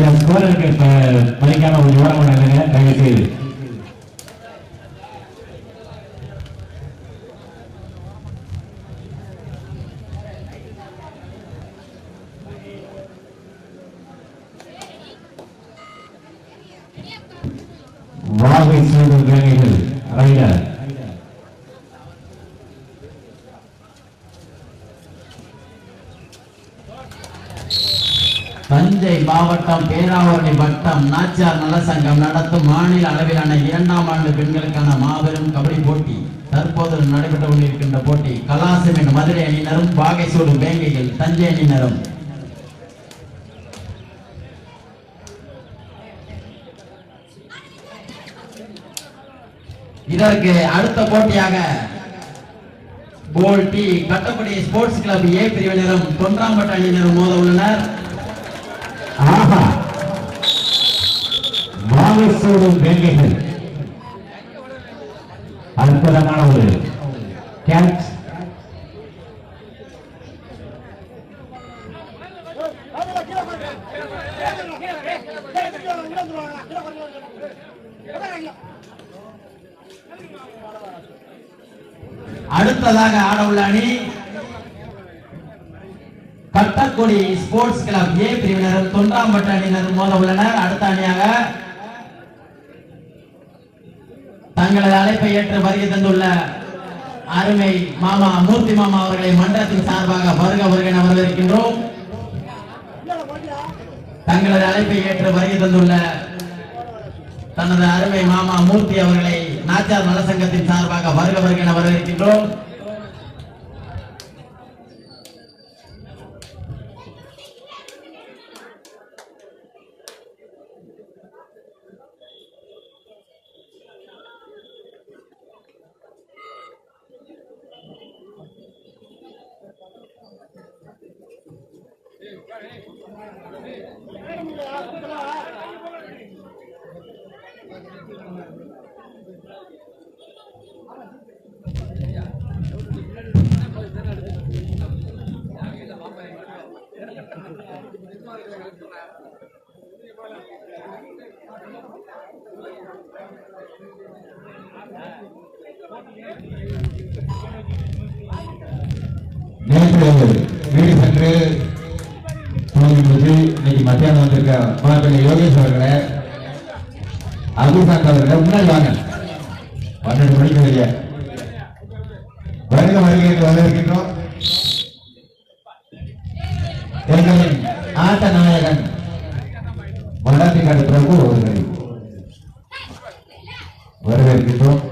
கொஞ்சம் ஸ்கோருக்கு மதிக்காம கொஞ்சம் ஓரம் பண்ணாங்க தயவு செய்து வாகை சூடும் வேலைகள் ரைடர் தஞ்சை மாவட்டம் பேராவூரணி வட்டம். நாச்சியார் நல சங்கம் நடத்தும் மாநில அளவிலான இரண்டாம் ஆண்டு பெண்களுக்கான மாபெரும் கபடி போட்டி. தற்போது நடைபெற்று கொண்டிருக்கின்ற போட்டி கலாசிமின் மதுரை அணியினரும் பாகைசூடு சூடும் வேங்கையில் தஞ்சை அணியினரும். இதற்கு அடுத்த போட்டியாக போல் டி கட்டப்படி ஸ்போர்ட்ஸ் கிளப் ஏ பிரிவினரும் தொன்றாம்பட்ட அணியினரும் மோத உள்ளனர். வாகை வேங்கைகள் அற்புதமான ஒரு கேட்ச் அடுத்ததாக ஆட உள்ள அணி கட்டக்குடி ஸ்போர்ட்ஸ் கிளப் ஏ பிரிவினர் தொன்றாம்பட்டு அணியினர் மோத உள்ளனர். அடுத்த அணியாக தங்களது அழைப்பை ஏற்று வருகை தந்துள்ள அருமை மாமா மூர்த்தி மாமா அவர்களை மன்றத்தின் சார்பாக வருக வருகை வரவேற்கின்றோம். தங்களது அழைப்பை ஏற்று வருகை தந்துள்ள தனது அருமை மாமா மூர்த்தி அவர்களை நாச்சார் நலசங்கத்தின் சார்பாக வருக வருகை வரவேற்கின்றோம். வீடு சென்று தூங்கி முடிச்சு இன்னைக்கு மத்தியானம் வந்திருக்க மாப்பிள்ளை யோகேஷ் அவர்களை அபிசாந்த் அவர்களை முன்னாடி வாங்க. பன்னெண்டு மணிக்கு வெளிய. வருக வருகை என்று வரவேற்கின்றோம். எங்களின் ஆட்ட நாயகன் மல்லாத்திக்காடு பிரபு அவர்களை வரவேற்கின்றோம்.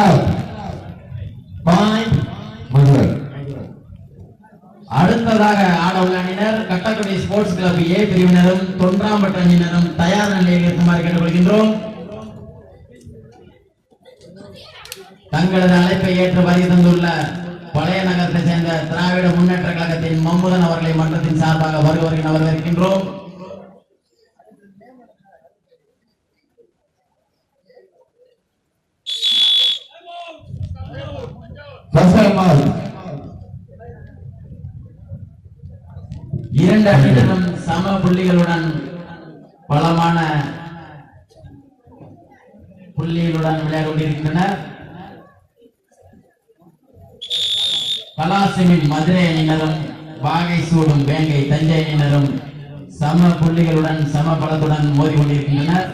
வேண்டாம் அடுத்ததாக ஆட உள்ள அணியினர் கட்டக்குடி ஸ்போர்ட்ஸ் கிளப் ஏ பிரிவினரும் தொன்றாம்பட்டு அணியினரும் தயார் நிலையில் இருக்குமாறு கேட்டுக்கொள்கின்றோம். தங்களது அழைப்பை ஏற்று வருகை தந்துள்ள பழைய நகரத்தை சேர்ந்த திராவிட முன்னேற்ற கழகத்தின் மம்முதன் அவர்களை மன்றத்தின் சார்பாக வருக வருகிற வரவேற்கின்றோம் பசரமால் இரண்டு அணியினரும் சம புள்ளிகளுடன் பலமான புள்ளிகளுடன் விளையாடி கொண்டிருக்கின்றனர் கலாசிமின் மதுரை அணியினரும் வாகை சூடும் வேங்கை தஞ்சை அணியினரும் சம புள்ளிகளுடன் சம பலத்துடன் மோதி கொண்டிருக்கின்றனர்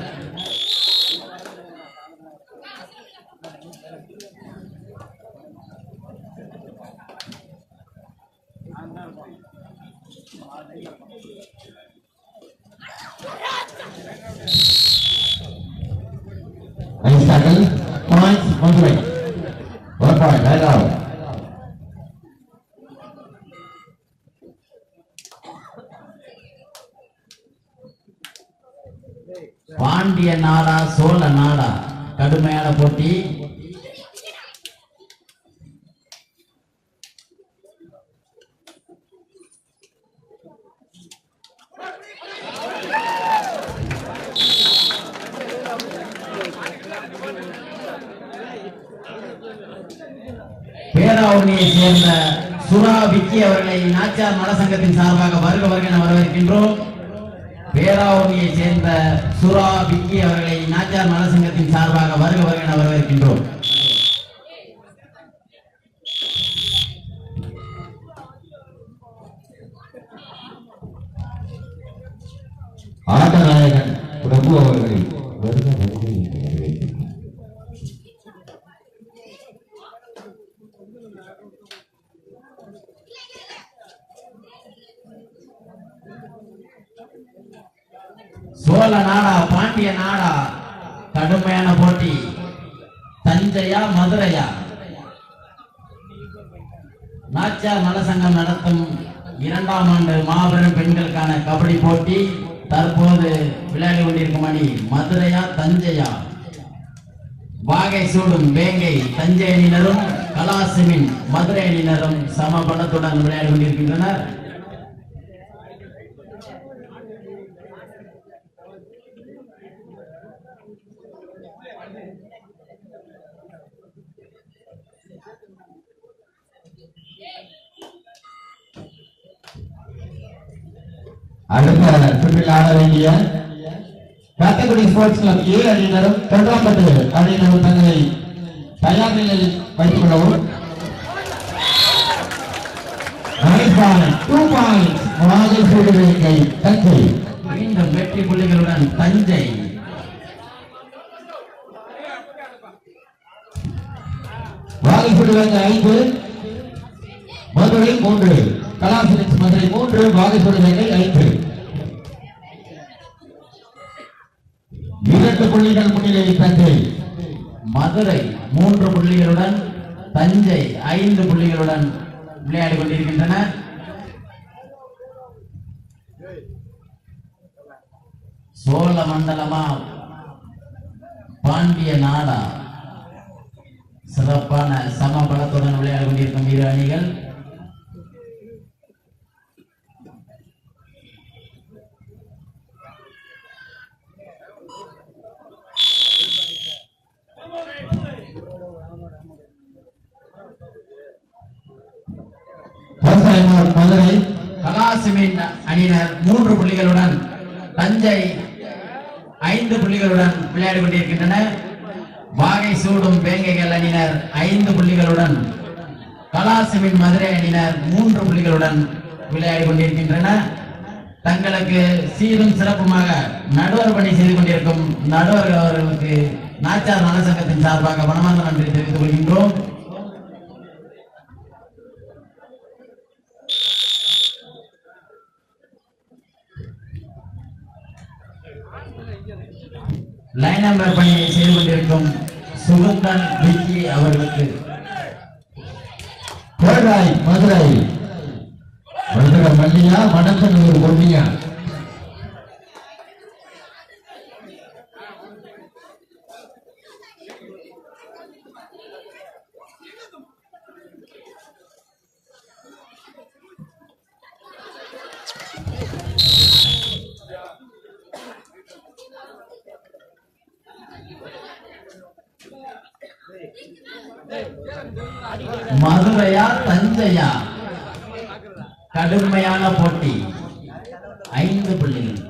ஒரு பாண்டிய நாடா சோழ நாடா கடுமையான போட்டி. பேராவூர்ணியை சேர்ந்த சுரா விக்கி அவர்களை நாச்சியார் நலசங்கத்தின் சார்பாக வருக வருக என வரவேற்கின்றோம். பேராவூர்ணியை சேர்ந்த சுரா விக்கி அவர்களை நாச்சியார் நலசங்கத்தின் சார்பாக வருக வருக என வரவேற்கின்றோம். ஆட்டநாயகன் பிரபு அவர்கள் வருக வருக என்று வரவேற்கிறோம். சோழ நாடா பாண்டிய நாடா கடுமையான போட்டி. தஞ்சையா மதுரையா? நாச்சியார் நலசங்கம் நடத்தும் இரண்டாம் ஆண்டு மாபெரும் பெண்களுக்கான கபடி போட்டி. தற்போது விளையாடி கொண்டிருக்கும் அணி மதுரையா தஞ்சையா? வாகை சூடும் வேங்கை தஞ்சை அணியினரும் கலாசிமின் மதுரை அணியினரும் சம பணத்துடன் விளையாடி கொண்டிருக்கின்றனர். அடுத்த சுற்றில் ஆட வேண்டிய காத்தகுடி ஸ்போர்ட்ஸ் கிளப் ஏ அணியினரும் தொண்டாம்பட்டு அணியினரும் தங்களை தயார் நிலையில் வைத்துக் கொள்ளவும். தஞ்சை மீண்டும் வெற்றி புள்ளிகளுடன் தஞ்சை. வாகை ஐந்து மதுரை மூன்று. கலாசிரி மதுரை மூன்று வாகை ஐந்து இரண்டு புள்ளிகள் முன்னிலையில் தஞ்சை மதுரை மூன்று புள்ளிகளுடன் தஞ்சை ஐந்து புள்ளிகளுடன் விளையாடி கொண்டிருக்கின்றன. சோழ மண்டலமா பாண்டிய நாடா? சிறப்பான சமபலத்துடன் விளையாடி கொண்டிருக்கும் இரு அணிகள் மதுரை கலாசிமின் அணியினர் மூன்று புள்ளிகளுடன் தஞ்சை ஐந்து புள்ளிகளுடன் விளையாடி கொண்டிருக்கின்றன வாகை சூடும் வேங்கைகள் அணியினர் ஐந்து புள்ளிகளுடன் கலாசிமின் மதுரை அணியினர் மூன்று புள்ளிகளுடன் விளையாடி கொண்டிருக்கின்றன தங்களுக்கு சீரும் சிறப்புமாக நடுவர் பணி செய்து கொண்டிருக்கும் நடுவர் அவர்களுக்கு நாச்சார் நலசங்கத்தின் சார்பாக மனமார்ந்த நன்றி தெரிவித்துக் கொள்கின்றோம். நம்பர் பணியை செய்து கொண்டிருக்கும் சுகுந்தன் விக்கி அவர்களுக்கு. கோடாய் மதுரை. மதுரை மல்லியா மணக்கனூர் பொன்னியா மதுரையா தஞ்சையா கடுமையான போட்டி ஐந்து புள்ளிகள்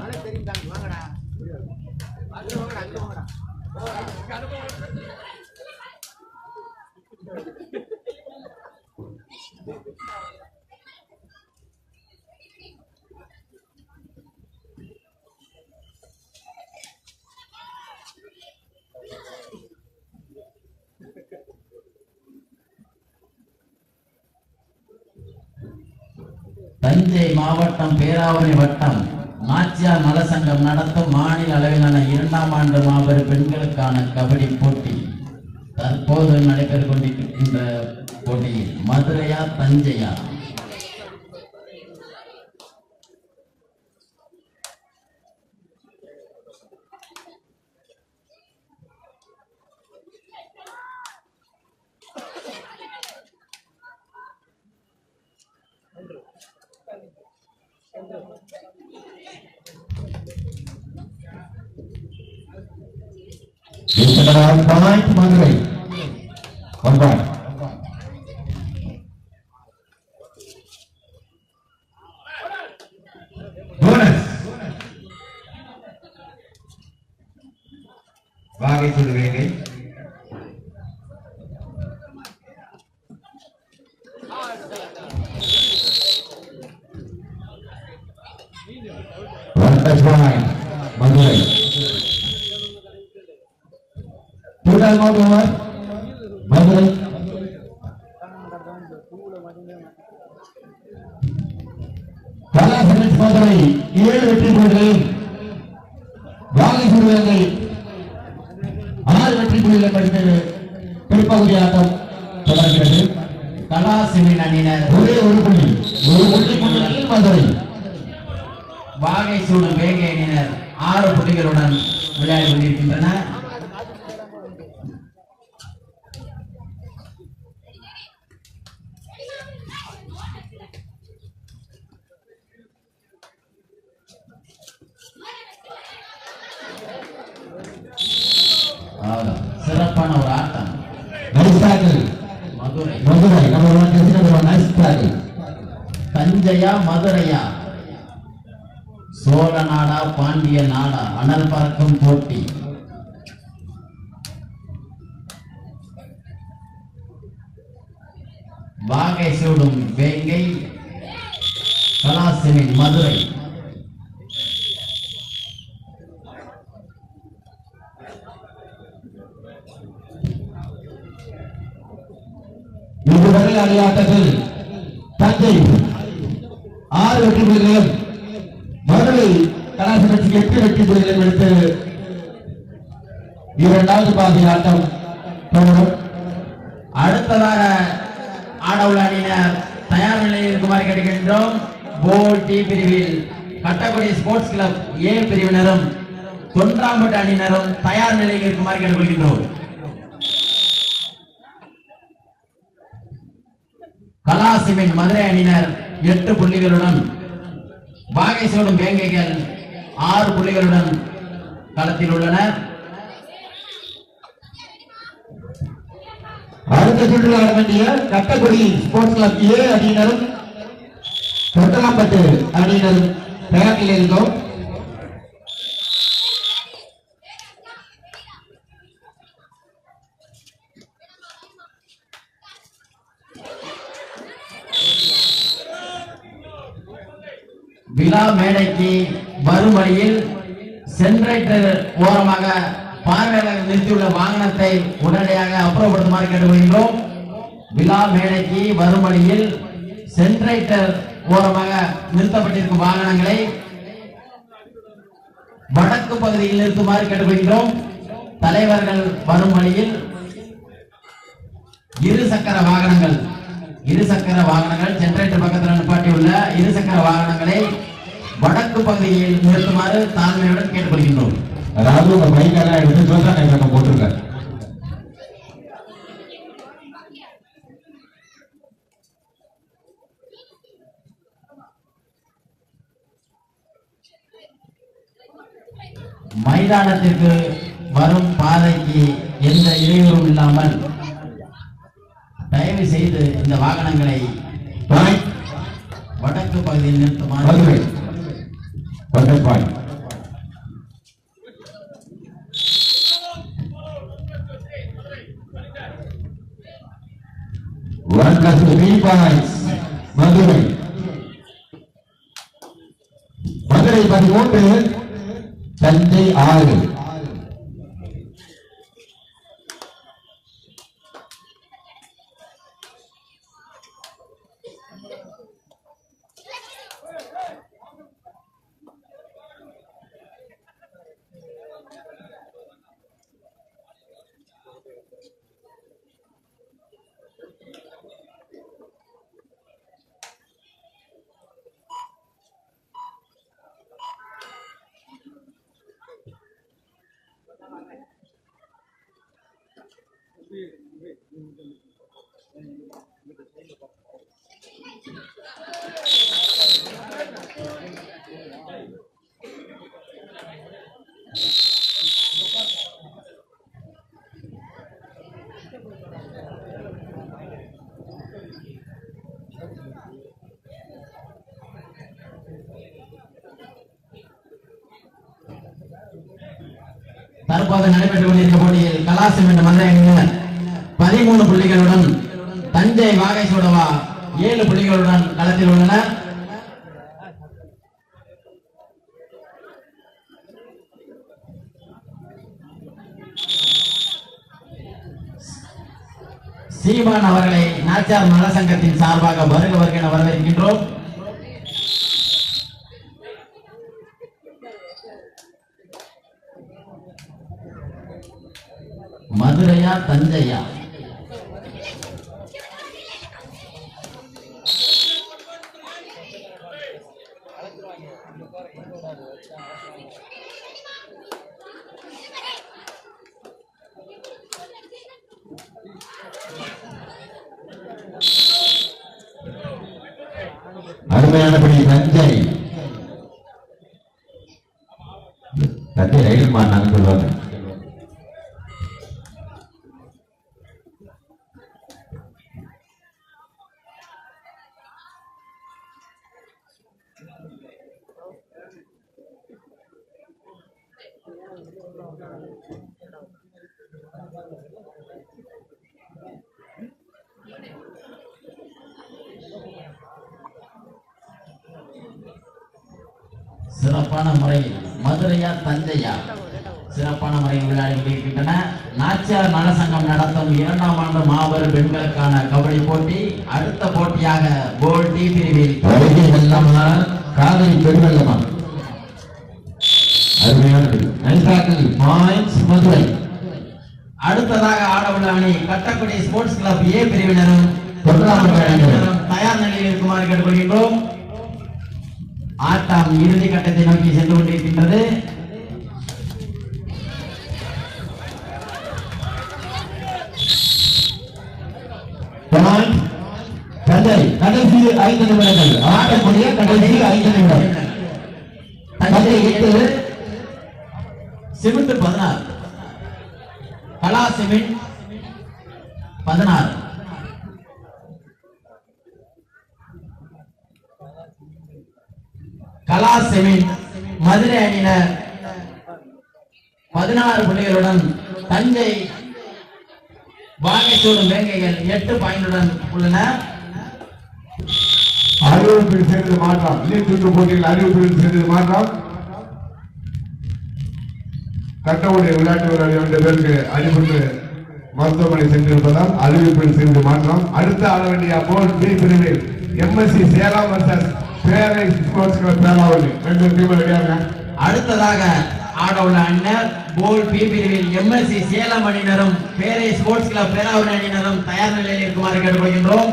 தஞ்சை மாவட்டம் பேராவணி வட்டம் நாச்சியார் நலசங்கம் நடத்தும் மாநில அளவிலான இரண்டாம் ஆண்டு மாபெரும் பெண்களுக்கான கபடி போட்டி தற்போது நடைபெற்று கொண்டிருக்கின்ற போட்டியில் மதுரையா தஞ்சையா? Point Madurai point touch point Madurai total amount over Madurai Kala cements Madurai ஏழு வெற்றி புள்ளிகளையும் வாகை சுடுவதை ஆறு வெற்றி புள்ளிகளை படித்தது பிற்பகுதி ஆட்டம் தொடர்கிறது. கலாசிமின் அணியினர் ஒரே ஒரு புள்ளி ஒரு புள்ளி புள்ளியில் மதுரை. வாகை சூடும் வேகை அணியினர் ஆறு புள்ளிகளுடன் விளையாடி கொண்டிருக்கின்றனர் ஆஹா, சிறப்பான ஒரு ஆட்டம் nice tackle Madurai Madurai number one test nice tackle தஞ்சையா மதுரையா? சோழ நாடா பாண்டிய நாடா அனல் பறக்கும் போட்டி. வாகை சூடும் வேங்கை கலாசினின் மதுரை. இதுவரை அடையாட்டத்தில் தஞ்சை. ஆறு வெற்றி புள்ளிகளையும் மதுரை கலாசிமெண்ட்ஸ் எட்டு வெற்றி புள்ளிகளையும் எடுத்து இரண்டாவது பாதி ஆட்டம் தொடரும். அடுத்ததாக ஆடவுள்ள அணியினர் தயார் நிலையில் இருக்குமாறு கேட்டுக்கின்றோம். போட்டி பிரிவில் கட்டக்குடி ஸ்போர்ட்ஸ் கிளப் ஏ பிரிவினரும் தொன்றாம்பட்டு அணியினரும் தயார் நிலையில் இருக்குமாறு கேட்டுக்கொள்கின்றோம். கலாசிமின் மதுரை அணியினர் எட்டு புள்ளிகளுடன் வாகை சோடும் வேங்கைகள் ஆறு புள்ளிகளுடன் களத்தில் உள்ளனர் அடுத்த சுற்றுலா வேண்டிய கட்டக்குடி ஸ்போர்ட்ஸ் கிளப் ஏ அணியினரும் தொட்டலாம்பட்டு அணியினரும் தயார் இருந்தோம் இருக்கோம் விழா மேடைக்கு வரும் வழியில் ஓரமாக பார்வையாளர்கள் நிறுத்தியுள்ள வாகனத்தை உடனடியாக அப்புறப்படுத்துமாறு கேட்டுக்கொள்கின்றோம். விழா மேடைக்கு வரும் வழியில் சென்ட்ரைட்டர் ஓரமாக நிறுத்தப்பட்டிருக்கும் வாகனங்களை வடக்கு பகுதியில் நிறுத்துமாறு கேட்டுக்கொள்கின்றோம். தலைவர்கள் வரும் வழியில் இரு சக்கர வாகனங்கள் இரு சக்கர வாகனங்கள் ஜெனரேட்டர் பக்கத்தில் நிப்பாட்டியுள்ள இரு சக்கர வாகனங்களை வடக்கு பகுதியில் நிறுத்துமாறு தாழ்மையுடன் கேட்டுக்கொள்கின்றோம். அதாவது உங்க பைக் எல்லாம் எடுத்து ஜோசா டைம் போட்டுருங்க மைதானத்திற்கு வரும் பாதைக்கு எந்த இடையூறும் இல்லாமல் இந்த வாகனங்களை வடக்கு பகுதியில் நிறுத்துமாறு மதுரை பத்து point one plus three points Madurai Madurai பதிமூன்று தஞ்சை ஆறு தற்போது நடைபெற்றுக் கொண்டிருக்கும் போட்டியில் கலாசம் என்ற மதுரை அணியினர் பதிமூணு புள்ளிகளுடன் தஞ்சை வாகை சூடவா ஏழு புள்ளிகளுடன் களத்தில் உள்ளன. சீமான் அவர்களை நாச்சார் மத சார்பாக வருக வருக என வரவேற்கின்றோம். மதுரையா தஞ்சையா? அருமையானபடி தஞ்சை. தஞ்சை ரயில் மாட்டாங்கன்னு சொல்லுவாங்க சிறப்பான முறையில் மதுரையா தஞ்சையா? சிறப்பான முறையில் விளையாடி கொண்டிருக்கின்றன. நாச்சியார் நலசங்கம் நடத்தும் இரண்டாம் ஆண்டு மாபெரும் பெண்களுக்கான கபடி போட்டி. அடுத்த போட்டியாக போல் டி பிரிவில் காதலி மதுரை. அடுத்ததாக ஆடவுள்ள அணி கட்டக்குடி ஸ்போர்ட்ஸ் கிளப் ஏ பிரிவினரும் தயார் நிலையில் இருக்குமாறு கேட்டுக்கொள்கின்றோம். ஆட்டம் இறுதி கட்டத்தை நோக்கி சென்று கொண்டிருக்கின்றது. பாயிண்ட் தஞ்சை கடைசி ஐந்து நிமிடங்கள். ஆட்டக்கூடிய கடைசி ஐந்து நிமிடம். தஞ்சை எட்டு சிமெண்ட் பதினாறு. கலா சிமெண்ட் பதினாறு. கலா செமின் மதுரை அணியினர் பதினாறு புள்ளிகளுடன் தஞ்சை வாகைச்சூடும் வேங்கைகள் எட்டு பாயிண்டுடன் உள்ளன அறிவிப்பில் சேர்ந்து மாற்றம். லீக் சுற்று போட்டியில் அறிவிப்பில் சேர்ந்து மாற்றம். கட்டவுடைய விளையாட்டு வீரர் இரண்டு பேருக்கு அறிவிப்பு மருத்துவமனை சென்றிருப்பதால் அறிவிப்பில் சேர்ந்து மாற்றம். அடுத்த ஆட வேண்டிய போல் பி பிரிவில் MSC Salem versus Perai sports club Peravali ரெண்டு டீம் ரெடியாங்க அடுத்ததாக ஆடவுள்ள அண்ணன் போல் பி பிரிவில் எம்எஸ்சி சேலம் அணியினரும் பேரை ஸ்போர்ட்ஸ் கிளப் பேராவூர் அணியினரும் தயார் நிலையில் இருக்குமாறு கேட்டுக்கொள்கின்றோம்.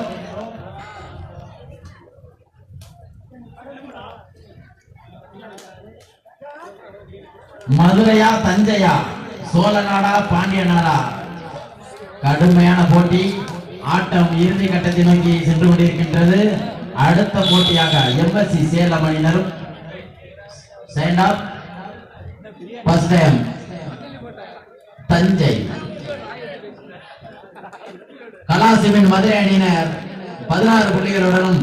மதுரையா தஞ்சையா சோழ நாடா பாண்டிய நாடா. கடுமையான போட்டி. ஆட்டம் இறுதி கட்டத்தை நோக்கி சென்று கொண்டிருக்கின்றது. அடுத்த போட்டியாக எம்எஸ்சி சேலம் அணியினரும் தஞ்சை. கலாசிமின் மதுரை அணியினர் பதினாறு புள்ளிகளுடனும்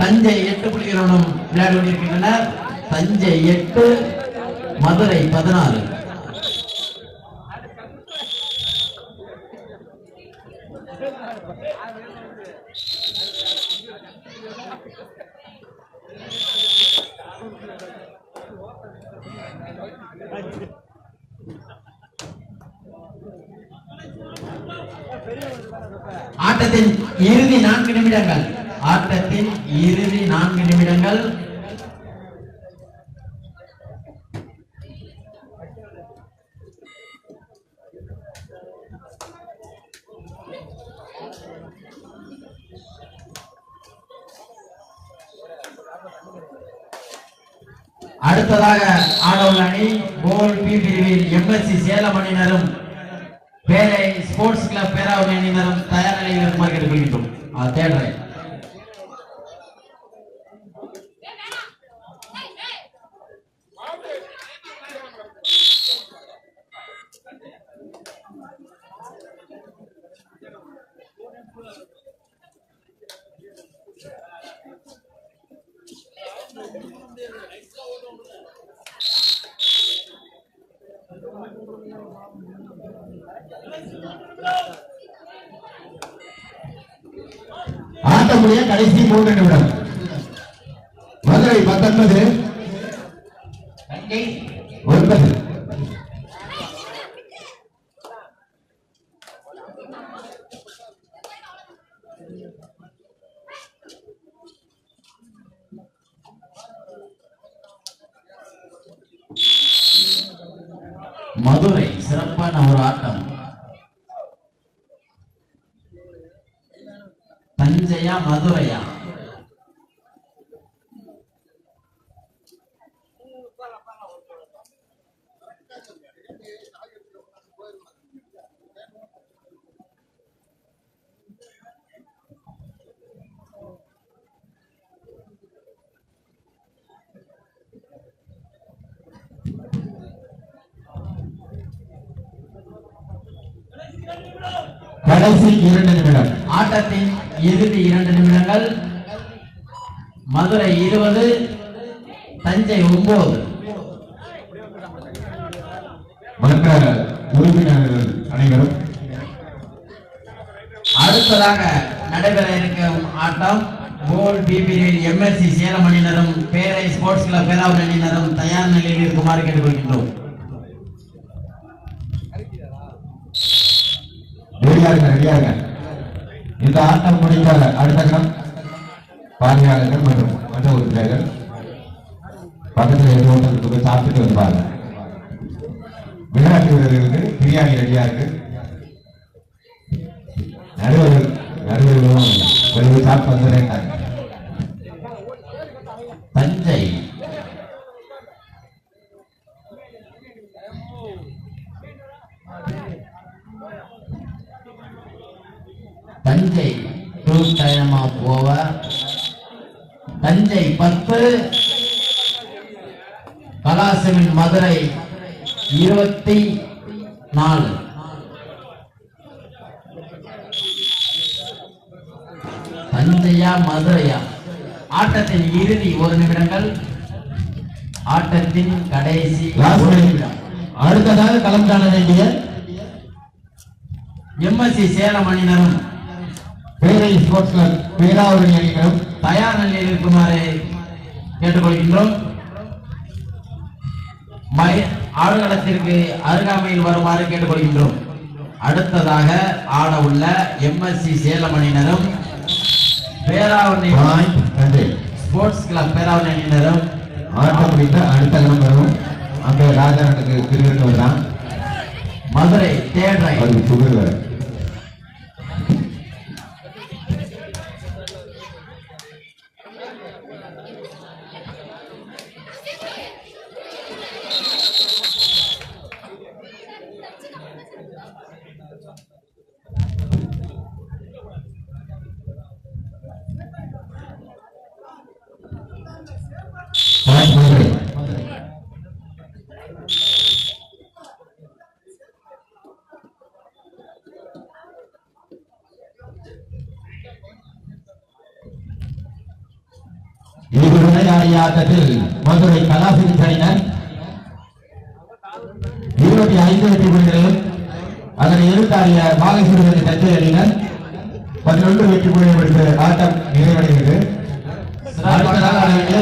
தஞ்சை எட்டு புள்ளிகளுடனும் விளையாடி கொண்டிருக்கின்றனர். தஞ்சை எட்டு மதுரை பதினாறு ஆட்டத்தின் இறுதி நான்கு நிமிடங்கள் ஆட்டத்தின் இறுதி நான்கு நிமிடங்கள் அடுத்ததாக ஆடவுள்ள அணி கோல் பி பிரிவில் எம்எஸ்சி சேலம் அணியினரும் பேரை ஸ்போர்ட்ஸ் கிளப் பேராவணி அணியினரும் தயார் நிலையில் இருக்குமாறு கேட்டுக்கொள்கின்றோம். தேடுறேன் ஆட்டமுடைய கடைசி மூன்று நிமிடம் தந்தது ஒன்பது மதுரை சிறப்பான ஒரு ஆட்டம். தஞ்சையா மதுரையா? கடைசி இரண்டு நிமிடம். ஆட்டத்தின் இறுதி இரண்டு நிமிடங்கள். மதுரை இருபது தஞ்சை ஒன்பது மற்ற உறுப்பினர்கள் அனைவரும். அடுத்ததாக நடைபெற இருக்கும் ஆட்டம். கோல் பி பிரிவில் எம்எஸ்சி சேலம் அணியினரும் பேரை ஸ்போர்ட்ஸ் கிளப் பேராவூர் அணியினரும் தயார் நிலையில் இருக்குமாறு கேட்டுக்கொள்கின்றோம். இருங்க ரெடியா இருங்க இந்த ஆட்டம் முடிந்த அடுத்த கணம் பார்வையாளர்கள் மற்றும் மற்ற உறுப்பினர்கள் பக்கத்தில் எது ஒன்று போய் சாப்பிட்டுட்டு வந்து விளையாட்டு வீரர்களுக்கு பிரியாணி ரெடியா இருக்கு. நடுவர்கள் நடுவர்களும் சாப்பிட்டு வந்துடுறேன். Thanjai Thanjai two time off over Thanjai பத்து கலாசமின் மதுரை இருபத்தி நாலு. தஞ்சையா மதுரையா? ஆட்டத்தின் இறுதி ஒரு நிமிடங்கள். ஆட்டத்தின் கடைசி அடுத்ததாக களம் காண வேண்டிய எம்எஸ்சி சேலம் அணியினரும் பேரை ஸ்போர்ட்ஸ் கிளப் பேராவூரணி தயார் நிலையில் இருக்குமாறு கேட்டுக்கொள்கின்றோம். ஆடுகளத்திற்கு அருகாமையில் வருமாறு கேட்டுக்கொள்கின்றோம். அடுத்ததாக ஆட உள்ள எம்எஸ்சி சேலம் அணியினரும் பேராவணி ஸ்போர்ட்ஸ் கிளப் பேராவணி அணியினரும் ஆட்டம் முடிந்த அடுத்த களம் வரும். அங்கே ராஜானுக்கு திருவிழா தான். மதுரை தேர்ட் ரைட் அவருக்கு மதுரை இருவருடைய ஆட்டத்தில் மதுரை கலாசிரி இருபத்தி ஐந்து வெற்றி புள்ளிகளையும் அதனை எழுத்தாறிய மாலை சிறுவர்கள் தஞ்சை அணியினர். பதினொன்று வெற்றி புள்ளிகள் பெற்று ஆட்டம் நிறைவடைகிறது